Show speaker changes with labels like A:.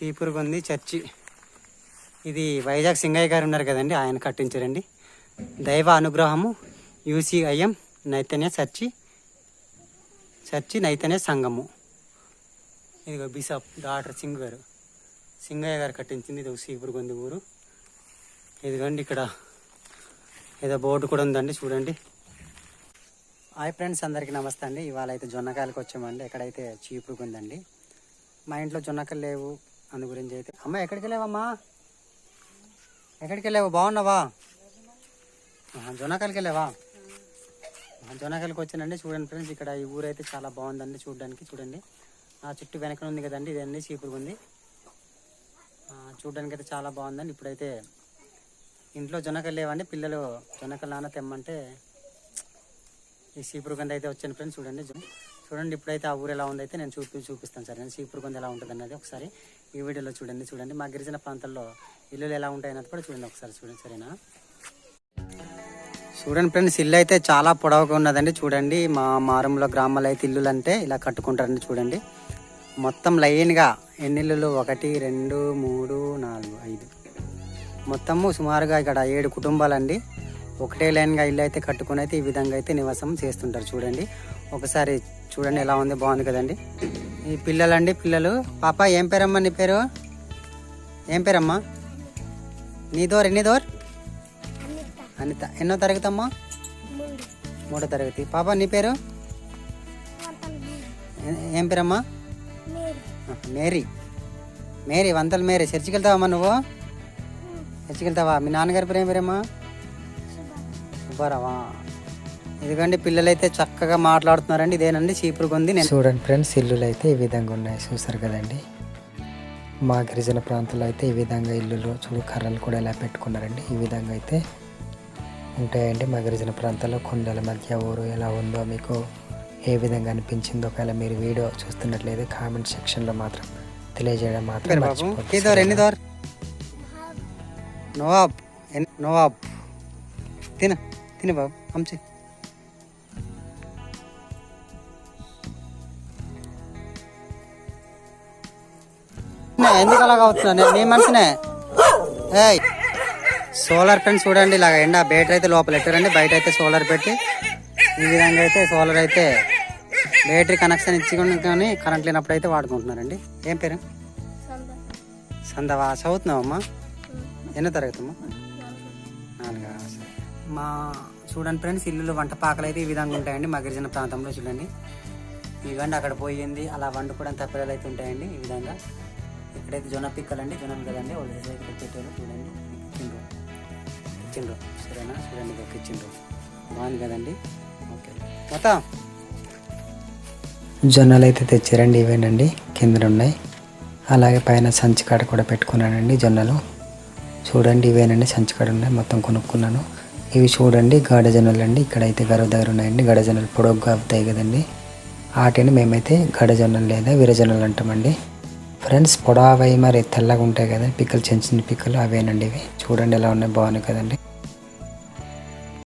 A: సీపురుగుంది church. ఇది వైజాగ్ సింగయ్య గారు ఉన్నారు కదండి ఆయన కట్టించారండి. దైవ అనుగ్రహము యూసీఐఎం నైతన్య చర్చి చర్చి నైతన్య సంఘము. ఇదిగో బిషప్ డాక్టర్ సింగ్ గారు. సింగయ్య గారు కట్టించింది ఇది సీపురుగుంది ఊరు. ఇదిగోండి ఇక్కడ ఏదో బోర్డు కూడా ఉందండి చూడండి. హాయ్ ఫ్రెండ్స్ అందరికీ నమస్తే అండి. ఇవాళ అయితే జొన్నకాయలకు వచ్చామండి. ఎక్కడైతే చీపురుగా ఉందండి మా ఇంట్లో జొన్నకాయలు లేవు అందు గురించి అయితే. అమ్మ ఎక్కడికి వెళ్ళావమ్మా? ఎక్కడికి వెళ్ళావు? బాగున్నావా? ఆహా, జొన్నకాయలకి వెళ్ళావా? ఆహా, జొన్నకాయలకి వచ్చానండి చూడండి ఫ్రెండ్స్ ఇక్కడ ఈ ఊరు అయితే చాలా బాగుందండి చూడడానికి చూడండి. ఆ చుట్టూ వెనక ఉంది కదండి ఇదన్నీ చీపురు ఉంది. చూడడానికి అయితే చాలా బాగుందండి. ఇప్పుడైతే ఇంట్లో జొన్నకాయలు లేవండి పిల్లలు జొన్నకాయలు నాన్న తెమ్మంటే ఈ సీపురుగంద అయితే వచ్చాను ఫ్రెండ్స్ చూడండి. చూడండి ఇప్పుడైతే ఆ ఊరు ఎలా ఉందైతే నేను చూపి చూపిస్తాను సరే. నేను సీపురుగంద ఎలా ఉంటుంది అన్నది ఒకసారి ఈ వీడియోలో చూడండి చూడండి. మా గిరిజన ప్రాంతాల్లో ఇల్లులు ఎలా ఉంటాయన్నది కూడా చూడండి ఒకసారి చూడండి సరేనా? చూడండి ఫ్రెండ్స్ ఇల్లు అయితే చాలా పొడవుగా ఉన్నదండి. చూడండి మా మారంలో గ్రామాలు అయితే ఇల్లులు అంటే ఇలా కట్టుకుంటారండి చూడండి. మొత్తం లైన్గా ఎన్ని ఇల్లులు? ఒకటి రెండు మూడు నాలుగు ఐదు. మొత్తము సుమారుగా ఇక్కడ ఏడు కుటుంబాలండి. ఒకటే లైన్గా ఇల్లు అయితే కట్టుకుని అయితే ఈ విధంగా అయితే నివాసం చేస్తుంటారు చూడండి. ఒకసారి చూడండి ఎలా ఉంది బాగుంది కదండి. ఈ పిల్లలండి పిల్లలు. పాప ఏం పేరమ్మా నీ పేరు? ఏం పేరమ్మా? నీ దోర్ ఎన్ని దోర్ అనిత. ఎన్నో తరగతి అమ్మా మూడో తరగతి. పాప నీ పేరు? ఏం పేరమ్మా? మేరీ. మేరీ వంతలు మేరీ. చర్చికి వెళ్తావమ్మా నువ్వు? చర్చికి వెళ్తావా మీ నాన్నగారి పేరు ఏం పేరమ్మా? సుబ్బారావా. ఇదిగోండి పిల్లలైతే చక్కగా మాట్లాడుతున్నారండి. ఇదేనండి చీపురుకుంది నేను చూడండి ఫ్రెండ్స్ ఇల్లులు అయితే ఈ విధంగా ఉన్నాయి. చూసారు కదండి. మా గిరిజన ప్రాంతాల్లో అయితే ఈ విధంగా ఇల్లులు చూడు కర్రలు కూడా ఇలా పెట్టుకున్నారండి. ఈ విధంగా అయితే ఉంటాయండి మా గిరిజన ప్రాంతాల్లో కొండల మధ్య ఊరు ఎలా ఉందో మీకు ఏ విధంగా అనిపించిందో ఒకవేళ మీరు వీడియో చూస్తున్నట్లయితే కామెంట్ సెక్షన్లో మాత్రం తెలియజేయడం మాత్రం. ఎన్ని దోర్ నవాబ్. నవాబ్. తిన తిన బాబు. అంచి ఎందుకు అలాగా అవుతున్నా నేను నీ మనసునే ఏయ్. సోలార్ ఫ్రెండ్స్ చూడండి ఇలాగ ఎండ బ్యాటరీ అయితే లోపల పెట్టారండి బయట అయితే సోలార్ పెట్టి ఈ విధంగా అయితే సోలార్ అయితే బ్యాటరీ కనెక్షన్ ఇచ్చుకొని కరెంట్ లేనప్పుడు అయితే వాడుకుంటున్నారండి. ఏం పేరు? సందవా. చదువుతున్నావమ్మా? ఎన్నో తరగతమ్మా? నాలుగా మా చూడండి ఫ్రెండ్స్ ఇల్లులు వంట పాకలు అయితే ఈ విధంగా ఉంటాయండి మా గిరిజన ప్రాంతంలో చూడండి. ఇవ్వండి అక్కడ పోయింది అలా వండుకోవడం తప్పిదాలు అయితే ఉంటాయండి ఈ విధంగా. ఇక్కడైతే జొన్న పిక్కలు అండి జొన్నలు కదండి వాళ్ళు ఇక్కడ పెట్టారు చూడండి. ఇచ్చిండ్రు. ఇచ్చిండ్రు. సరేనా? చూడండి ఒక ఇచ్చిండ్రు. బాగుంది కదండి? ఓకే. మొత్తం జొన్నలు అయితే తెచ్చారండి ఇవేనండి. కింద ఉన్నాయి. అలాగే పైన సంచికాడ కూడా పెట్టుకున్నానండి జొన్నలు. చూడండి ఇవేనండి సంచికాడ ఉన్నాయి. మొత్తం కొనుక్కున్నాను. ఇవి చూడండి గాఢ జొన్నలు అండి. ఇక్కడైతే గర్వ దగ్గర ఉన్నాయండి. గడ జొన్నలు పొడవుగా అవుతాయి కదండి. వాటిని మేమైతే గడ లేదా విరజొన్నలు అంటామండి. ఫ్రెండ్స్ పొడవై మరి తెల్లగా ఉంటాయి కదండి. పిక్కలు చిన్న చిన్న పిక్కలు అవేనండి ఇవి. చూడండి ఎలా ఉన్నాయి బాగున్నాయి కదండి.